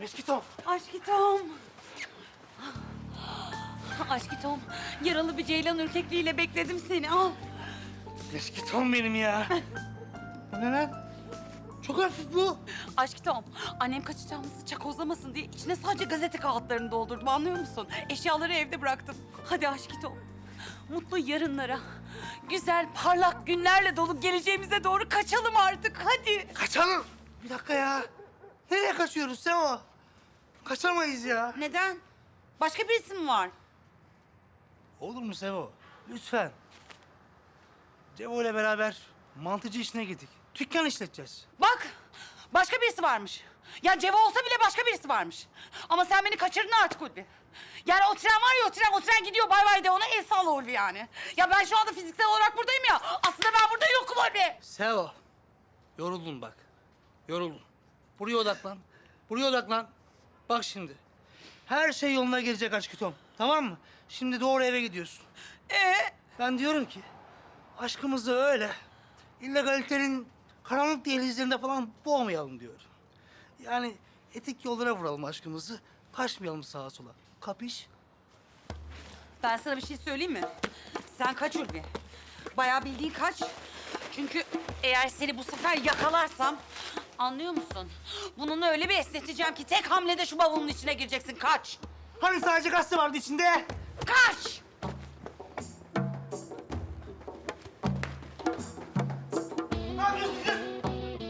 Meskitom. Aşkitom. Aşkitom, yaralı bir ceylan ürkekliğiyle bekledim seni. Al. Meskitom benim ya. Bu ne lan? Çok hafif bu. Aşkitom, annem kaçacağımızı çakozlamasın diye içine sadece gazete kağıtlarını doldurdum anlıyor musun? Eşyaları evde bıraktım. Hadi Aşkitom, mutlu yarınlara, güzel parlak günlerle dolu geleceğimize doğru kaçalım artık hadi. Kaçalım. Bir dakika ya. Nereye kaçıyoruz sen o? Kaçamayız ya. Neden? Başka birisi mi var? Olur mu Sevo? Lütfen. Cevo ile beraber mantıcı işine gittik. Dükkan işleteceğiz. Bak, başka birisi varmış. Ya Ceva olsa bile başka birisi varmış. Ama sen beni kaçırdın artık Ulvi. Yani o tren var ya o tren, o tren gidiyor bay bay de ona el salla Ulvi yani. Ya ben şu anda fiziksel olarak buradayım ya. Aslında ben burada yokum Ulvi. Sevo. Yoruldun bak. Yoruldun. Buraya odaklan. Buraya odaklan. Bak şimdi. Her şey yoluna girecek aşkı Tamam mı? Şimdi doğru eve gidiyorsun. Ee, Ben diyorum ki aşkımızı öyle illegalitenin karanlık dehlizlerinde falan boğmayalım diyorum. Yani etik yollara vuralım aşkımızı. Kaçmayalım sağa sola. Kapış? ben sana bir şey söyleyeyim mi? Sen kaç Ulvi. Bayağı bildiğin kaç. Çünkü eğer seni bu sefer yakalarsam... Anlıyor musun? Bunun öyle bir esneteceğim ki tek hamlede şu bavulun içine gireceksin. Kaç! Hani sadece gazete vardı içinde? Kaç!